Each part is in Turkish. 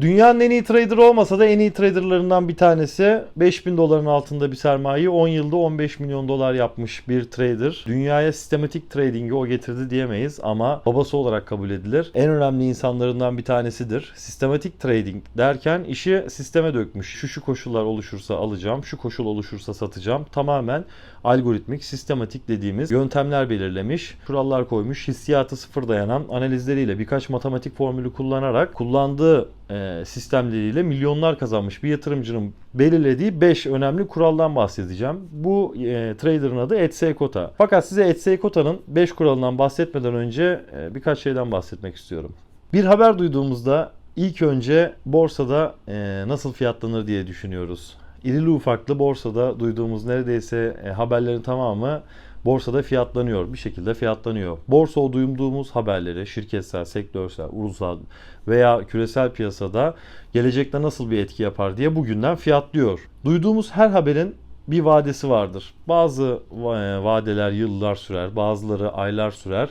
Dünyanın en iyi trader olmasa da en iyi traderlarından bir tanesi 5000 doların altında bir sermayeyi 10 yılda 15 milyon dolar yapmış bir trader. Dünyaya sistematik trading'i o getirdi diyemeyiz ama babası olarak kabul edilir. En önemli insanlarından bir tanesidir. Sistematik trading derken işi sisteme dökmüş. Şu şu koşullar oluşursa alacağım, şu koşul oluşursa satacağım. Tamamen algoritmik, sistematik dediğimiz yöntemler belirlemiş, kurallar koymuş, hissiyatı sıfır dayanan analizleriyle birkaç matematik formülü kullanarak kullandığı sistemleriyle milyonlar kazanmış bir yatırımcının belirlediği 5 önemli kuraldan bahsedeceğim. Bu e, trader'ın adı Etsy Kota. Fakat size Etsy Kota'nın 5 kuralından bahsetmeden önce e, birkaç şeyden bahsetmek istiyorum. Bir haber duyduğumuzda ilk önce borsada e, nasıl fiyatlanır diye düşünüyoruz. İrili ufaklı borsada duyduğumuz neredeyse e, haberlerin tamamı borsada fiyatlanıyor. Bir şekilde fiyatlanıyor. Borsa o duyduğumuz haberleri şirketsel, sektörsel, ulusal veya küresel piyasada gelecekte nasıl bir etki yapar diye bugünden fiyatlıyor. Duyduğumuz her haberin bir vadesi vardır. Bazı va- vadeler yıllar sürer, bazıları aylar sürer.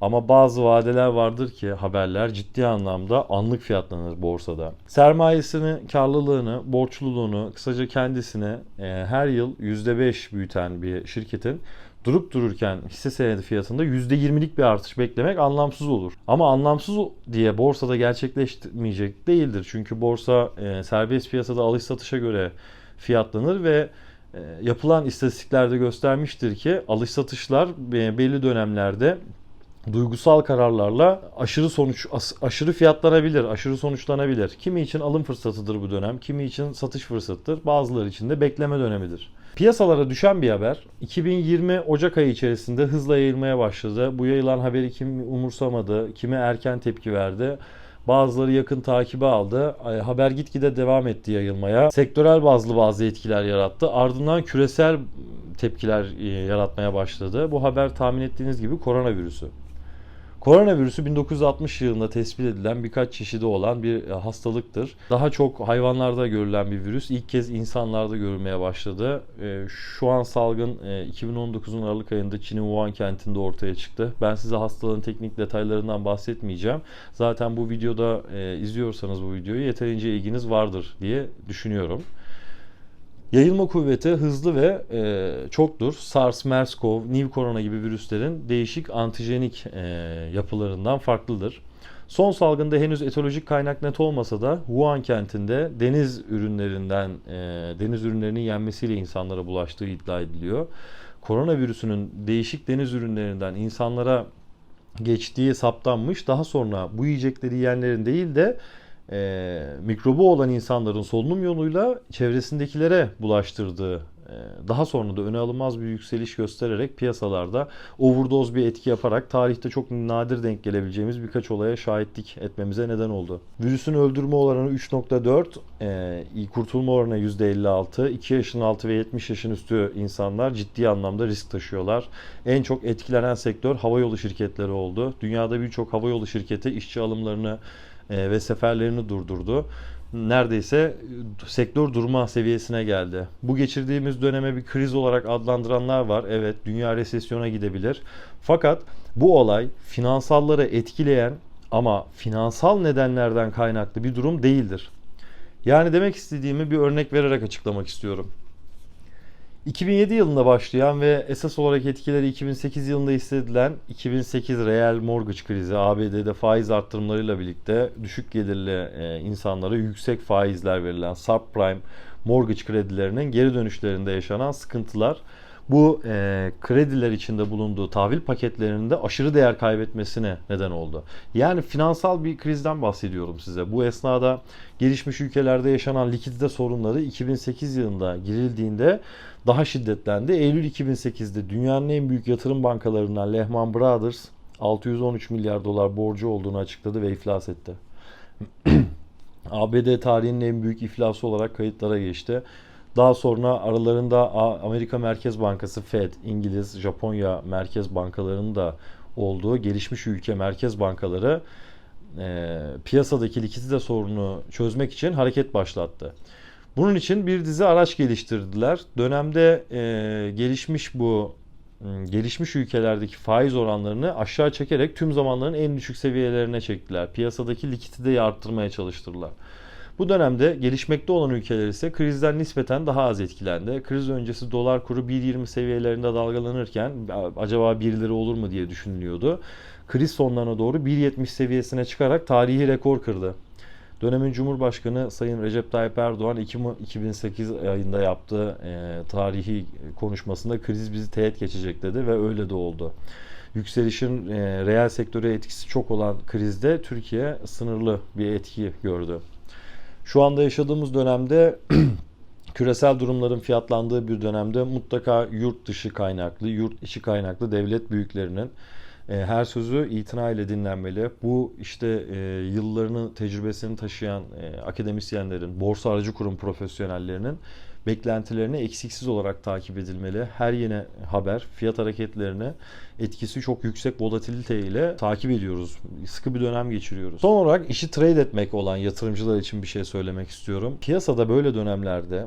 Ama bazı vadeler vardır ki haberler ciddi anlamda anlık fiyatlanır borsada. Sermayesini, karlılığını, borçluluğunu, kısaca kendisini e, her yıl %5 büyüten bir şirketin durup dururken hisse senedi fiyatında %20'lik bir artış beklemek anlamsız olur. Ama anlamsız diye borsada gerçekleşmeyecek değildir. Çünkü borsa e, serbest piyasada alış satışa göre fiyatlanır ve e, yapılan istatistiklerde göstermiştir ki alış satışlar e, belli dönemlerde duygusal kararlarla aşırı sonuç aşırı fiyatlanabilir, aşırı sonuçlanabilir. Kimi için alım fırsatıdır bu dönem, kimi için satış fırsatıdır, bazıları için de bekleme dönemidir. Piyasalara düşen bir haber 2020 Ocak ayı içerisinde hızla yayılmaya başladı. Bu yayılan haberi kim umursamadı, kimi erken tepki verdi. Bazıları yakın takibe aldı. Haber gitgide devam etti yayılmaya. Sektörel bazlı bazı etkiler yarattı. Ardından küresel tepkiler e, yaratmaya başladı. Bu haber tahmin ettiğiniz gibi koronavirüsü. Koronavirüsü 1960 yılında tespit edilen birkaç çeşidi olan bir e, hastalıktır. Daha çok hayvanlarda görülen bir virüs. İlk kez insanlarda görülmeye başladı. E, Şu an salgın e, 2019'un Aralık ayında Çin'in Wuhan kentinde ortaya çıktı. Ben size hastalığın teknik detaylarından bahsetmeyeceğim. Zaten bu videoda e, izliyorsanız bu videoyu yeterince ilginiz vardır diye düşünüyorum. Yayılma kuvveti hızlı ve e, çoktur. SARS, MERS-CoV, New Corona gibi virüslerin değişik antijenik e, yapılarından farklıdır. Son salgında henüz etolojik kaynak net olmasa da Wuhan kentinde deniz ürünlerinden e, deniz ürünlerinin yenmesiyle insanlara bulaştığı iddia ediliyor. Koronavirüsünün değişik deniz ürünlerinden insanlara geçtiği saptanmış. Daha sonra bu yiyecekleri yiyenlerin değil de e, mikrobu olan insanların solunum yoluyla çevresindekilere bulaştırdığı e, daha sonra da öne alınmaz bir yükseliş göstererek piyasalarda overdose bir etki yaparak tarihte çok nadir denk gelebileceğimiz birkaç olaya şahitlik etmemize neden oldu. Virüsün öldürme oranı 3.4, e, kurtulma oranı %56, 2 yaşın altı ve 70 yaşın üstü insanlar ciddi anlamda risk taşıyorlar. En çok etkilenen sektör havayolu şirketleri oldu. Dünyada birçok havayolu şirketi işçi alımlarını e, ve seferlerini durdurdu. Neredeyse sektör durma seviyesine geldi. Bu geçirdiğimiz döneme bir kriz olarak adlandıranlar var. Evet, dünya resesyona gidebilir. Fakat bu olay finansalları etkileyen ama finansal nedenlerden kaynaklı bir durum değildir. Yani demek istediğimi bir örnek vererek açıklamak istiyorum. 2007 yılında başlayan ve esas olarak etkileri 2008 yılında hissedilen 2008 reel mortgage krizi ABD'de faiz arttırımlarıyla birlikte düşük gelirli e, insanlara yüksek faizler verilen subprime mortgage kredilerinin geri dönüşlerinde yaşanan sıkıntılar bu e, krediler içinde bulunduğu tahvil paketlerinin de aşırı değer kaybetmesine neden oldu. Yani finansal bir krizden bahsediyorum size. Bu esnada gelişmiş ülkelerde yaşanan likidite sorunları 2008 yılında girildiğinde daha şiddetlendi. Eylül 2008'de dünyanın en büyük yatırım bankalarından Lehman Brothers 613 milyar dolar borcu olduğunu açıkladı ve iflas etti. ABD tarihinin en büyük iflası olarak kayıtlara geçti. Daha sonra aralarında Amerika Merkez Bankası Fed, İngiliz, Japonya merkez bankalarının da olduğu gelişmiş ülke merkez bankaları e, piyasadaki likidite sorununu çözmek için hareket başlattı. Bunun için bir dizi araç geliştirdiler. Dönemde e, gelişmiş bu gelişmiş ülkelerdeki faiz oranlarını aşağı çekerek tüm zamanların en düşük seviyelerine çektiler. Piyasadaki likiditeyi arttırmaya çalıştırdılar. Bu dönemde gelişmekte olan ülkeler ise krizden nispeten daha az etkilendi. Kriz öncesi dolar kuru 1.20 seviyelerinde dalgalanırken acaba 1 lira olur mu diye düşünülüyordu. Kriz sonlarına doğru 1.70 seviyesine çıkarak tarihi rekor kırdı. Dönemin Cumhurbaşkanı Sayın Recep Tayyip Erdoğan 2008 ayında yaptığı e, tarihi konuşmasında kriz bizi teğet geçecek dedi ve öyle de oldu. Yükselişin e, reel sektöre etkisi çok olan krizde Türkiye sınırlı bir etki gördü. Şu anda yaşadığımız dönemde küresel durumların fiyatlandığı bir dönemde mutlaka yurt dışı kaynaklı, yurt içi kaynaklı devlet büyüklerinin e, her sözü itina ile dinlenmeli. Bu işte e, yıllarını, tecrübesini taşıyan e, akademisyenlerin, borsa aracı kurum profesyonellerinin beklentilerini eksiksiz olarak takip edilmeli. Her yeni haber, fiyat hareketlerini etkisi çok yüksek volatilite ile takip ediyoruz. Sıkı bir dönem geçiriyoruz. Son olarak işi trade etmek olan yatırımcılar için bir şey söylemek istiyorum. Piyasada böyle dönemlerde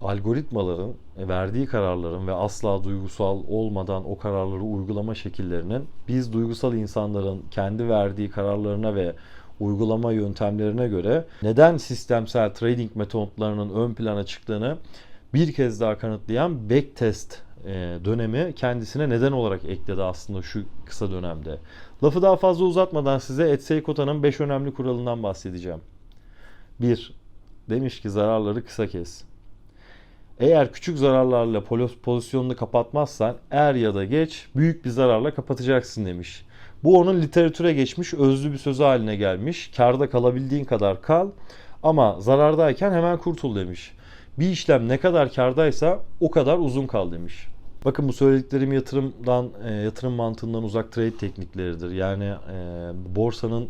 algoritmaların verdiği kararların ve asla duygusal olmadan o kararları uygulama şekillerinin biz duygusal insanların kendi verdiği kararlarına ve uygulama yöntemlerine göre neden sistemsel trading metotlarının ön plana çıktığını bir kez daha kanıtlayan backtest e, dönemi kendisine neden olarak ekledi aslında şu kısa dönemde. Lafı daha fazla uzatmadan size Etsy Kota'nın 5 önemli kuralından bahsedeceğim. 1. Demiş ki zararları kısa kes. Eğer küçük zararlarla pozisyonunu kapatmazsan er ya da geç büyük bir zararla kapatacaksın demiş. Bu onun literatüre geçmiş özlü bir sözü haline gelmiş. Karda kalabildiğin kadar kal ama zarardayken hemen kurtul demiş. Bir işlem ne kadar kardaysa o kadar uzun kal demiş. Bakın bu söylediklerim yatırımdan, e, yatırım mantığından uzak trade teknikleridir. Yani e, borsanın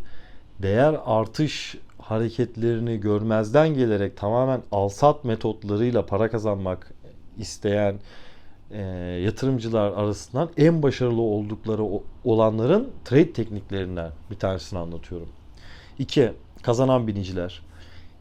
değer artış hareketlerini görmezden gelerek tamamen alsat metotlarıyla para kazanmak isteyen e, yatırımcılar arasından en başarılı oldukları olanların trade tekniklerinden bir tanesini anlatıyorum. 2. Kazanan biniciler.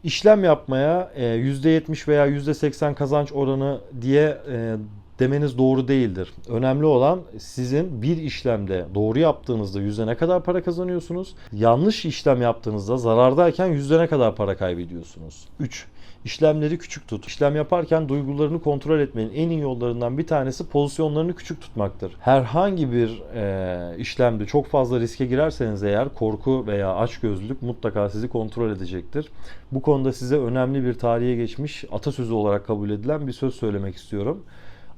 İşlem yapmaya e, %70 veya %80 kazanç oranı diye e, demeniz doğru değildir. Önemli olan sizin bir işlemde doğru yaptığınızda yüzde ne kadar para kazanıyorsunuz? Yanlış işlem yaptığınızda zarardayken yüzde ne kadar para kaybediyorsunuz? 3. İşlemleri küçük tut. İşlem yaparken duygularını kontrol etmenin en iyi yollarından bir tanesi pozisyonlarını küçük tutmaktır. Herhangi bir e, işlemde çok fazla riske girerseniz eğer korku veya açgözlülük mutlaka sizi kontrol edecektir. Bu konuda size önemli bir tarihe geçmiş atasözü olarak kabul edilen bir söz söylemek istiyorum.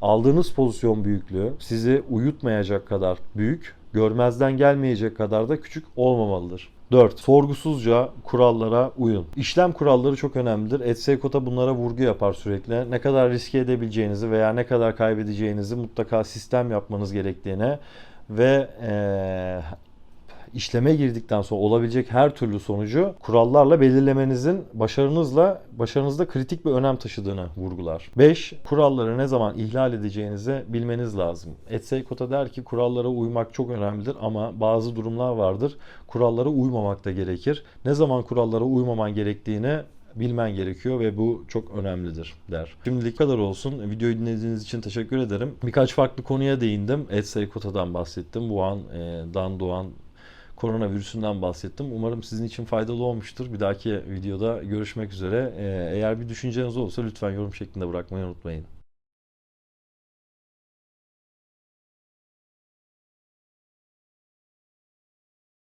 Aldığınız pozisyon büyüklüğü sizi uyutmayacak kadar büyük, görmezden gelmeyecek kadar da küçük olmamalıdır. 4. Sorgusuzca kurallara uyun. İşlem kuralları çok önemlidir. Etsekota bunlara vurgu yapar sürekli. Ne kadar riske edebileceğinizi veya ne kadar kaybedeceğinizi mutlaka sistem yapmanız gerektiğine ve ee, işleme girdikten sonra olabilecek her türlü sonucu kurallarla belirlemenizin başarınızla başarınızda kritik bir önem taşıdığını vurgular. 5. Kuralları ne zaman ihlal edeceğinizi bilmeniz lazım. Etsey Kota der ki kurallara uymak çok önemlidir ama bazı durumlar vardır. Kurallara uymamak da gerekir. Ne zaman kurallara uymaman gerektiğini bilmen gerekiyor ve bu çok önemlidir der. Şimdilik kadar olsun. Videoyu dinlediğiniz için teşekkür ederim. Birkaç farklı konuya değindim. Etsey Kota'dan bahsettim. Wuhan'dan doğan koronavirüsünden bahsettim. Umarım sizin için faydalı olmuştur. Bir dahaki videoda görüşmek üzere. Eğer bir düşünceniz olursa lütfen yorum şeklinde bırakmayı unutmayın.